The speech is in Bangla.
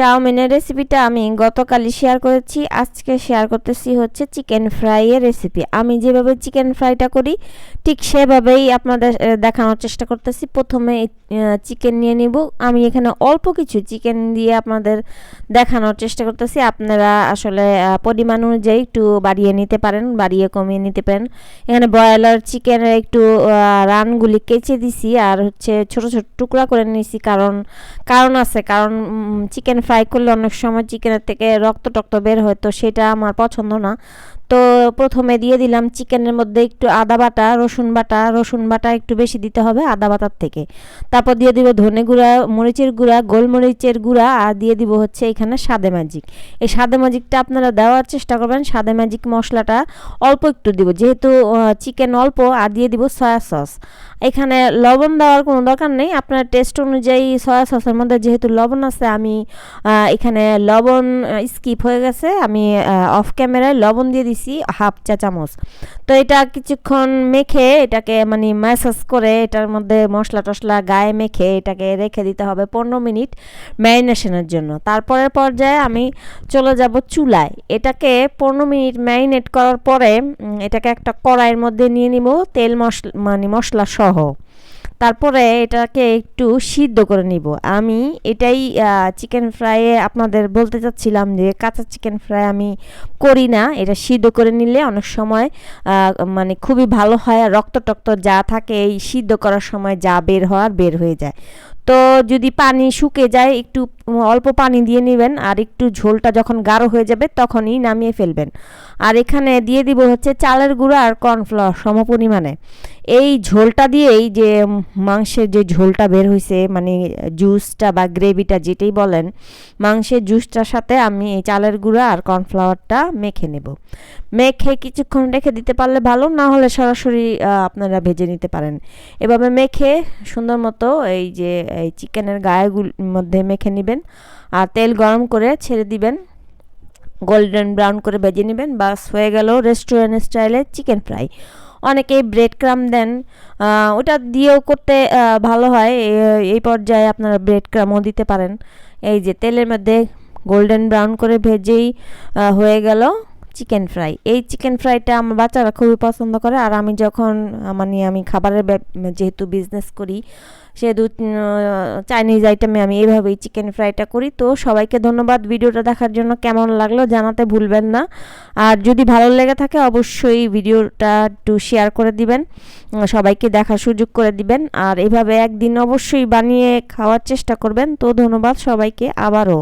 চাউমিনের রেসিপিটা আমি গতকালই শেয়ার করেছি। আজকে শেয়ার করতেছি হচ্ছে চিকেন ফ্রাইয়ের রেসিপি আমি যেভাবে চিকেন ফ্রাইটা করি, ঠিক সেভাবেই আপনাদের দেখানোর চেষ্টা করতেছি। প্রথমে চিকেন নিয়ে নিব। আমি এখানে অল্প কিছু চিকেন দিয়ে আপনাদের দেখানোর চেষ্টা করতেছি। আপনারা আসলে পরিমাণ অনুযায়ী একটু বাড়িয়ে নিতে পারেন, বাড়িয়ে কমিয়ে নিতে পারেন। এখানে ব্রয়লার চিকেনের একটু রানগুলি কেচে দিছি আর হচ্ছে ছোট ছোট টুকরা করে নিয়েছি কারণ কারণ আছে। কারণ চিকেন ফ্রাই করলে অনেক সময় চিকেনের থেকে রক্ত টক্ত বের হয়, তো সেটা আমার পছন্দ না। তো প্রথমে দিয়ে দিলাম চিকেনের মধ্যে একটু আদা বাটা, রসুন বাটা রসুন বাটা একটু বেশি দিতে হবে আদা বাটার থেকে। তারপর দিয়ে দিব ধনে গুঁড়া, মরিচের গুঁড়া, গোলমরিচের গুঁড়া আর দিয়ে দিব হচ্ছে এখানে সাদে ম্যাজিক এই সাদে ম্যাজিকটা আপনারা দেওয়ার চেষ্টা করবেন, সাদে ম্যাজিক মশলাটা অল্প একটু দিব, যেহেতু চিকেন অল্প আর দিয়ে দিব সয়া সস এখানে লবণ দেওয়ার কোনো দরকার নেই, আপনার টেস্ট অনুযায়ী সয়া সসের মধ্যে যেহেতু লবণ আছে, আমি এখানে লবণ স্কিপ হয়ে গেছে, আমি অফ ক্যামেরায় লবণ দিয়ে দিছি, হাফ চা চামচ তো এটা কিছুক্ষণ মেখে এটাকে মানে ম্যাসাজ করে এটার মধ্যে মশলা টশলা গায়ে মেখে এটাকে রেখে দিতে হবে পনেরো মিনিট ম্যারিনেশনের জন্য। তারপরের পর্যায়ে আমি চলে যাব চুলায়। এটাকে পনেরো মিনিট ম্যারিনেট করার পরে এটাকে একটা কড়াইয়ের মধ্যে নিয়ে নিব তেল মশলা মানে মশলা সহ। তারপরে এটাকে একটু সিদ্ধ করে নিব। আমি এটাই চিকেন ফ্রাইয়ে আপনাদের বলতে চাচ্ছিলাম যে কাঁচা চিকেন ফ্রাই আমি করি না। এটা সিদ্ধ করে নিলে অনেক সময় মানে খুবই ভালো হয় আর রক্ত টক্ত যা থাকে এই সিদ্ধ করার সময় যা বের হওয়ার বের হয়ে যায়। তো যদি পানি শুকে যায়, একটু অল্প পানি দিয়ে নেবেন আর একটু ঝোলটা যখন গাঢ় হয়ে যাবে তখনই নামিয়ে ফেলবেন। আর এখানে দিয়ে দিব হচ্ছে চালের গুঁড়ো আর কর্নফ্লাওয়ার সম পরিমাণে এই ঝোলটা দিয়েই যে মাংসের যে ঝোলটা বের হয়েছে মানে জুসটা বা গ্রেভিটা যেটাই বলেন, মাংসের জুসটার সাথে আমি এই চালের গুঁড়া আর কর্নফ্লাওয়ারটা মেখে নেব। মেখে কিছুক্ষণ রেখে দিতে পারলে ভালো, না হলে সরাসরি আপনারা ভেজে নিতে পারেন। এভাবে মেখে সুন্দর মতো এই যে, এই চিকেনের গায়েগুল মধ্যে মেখে নেবেন আর তেল গরম করে ছেড়ে দিবেন। গোল্ডেন ব্রাউন করে ভেজে নেবেন। বাস হয়ে গেল রেস্টুরেন্ট স্টাইলে চিকেন ফ্রাই অনেকেই ব্রেড ক্রাম দেন ওটা দিয়েও করতে ভালো হয়। এই পর্যায়ে আপনারা ব্রেড ক্রামও দিতে পারেন। এই যে তেলের মধ্যে গোল্ডেন ব্রাউন করে ভেজেই হয়ে গেল। চিকেন ফ্রাই এই চিকেন ফ্রাইটা আমার বাচ্চারা খুবই পছন্দ করে, আর আমি যখন মানে আমি খাবারের যেহেতু বিজনেস করি, সেহেতু চাইনিজ আইটেমে আমি এইভাবেই চিকেন ফ্রাইটা করি। তো সবাইকে ধন্যবাদ ভিডিওটা দেখার জন্য। কেমন লাগল জানাতে ভুলবেন না। আর যদি ভালো লেগে থাকে, অবশ্যই ভিডিওটা একটু শেয়ার করে দিবেন। সবাইকে দেখার সুযোগ করে দিবেন। আর এভাবে একদিন অবশ্যই বানিয়ে খাওয়ার চেষ্টা করবেন। তো ধন্যবাদ সবাইকে। আবারও।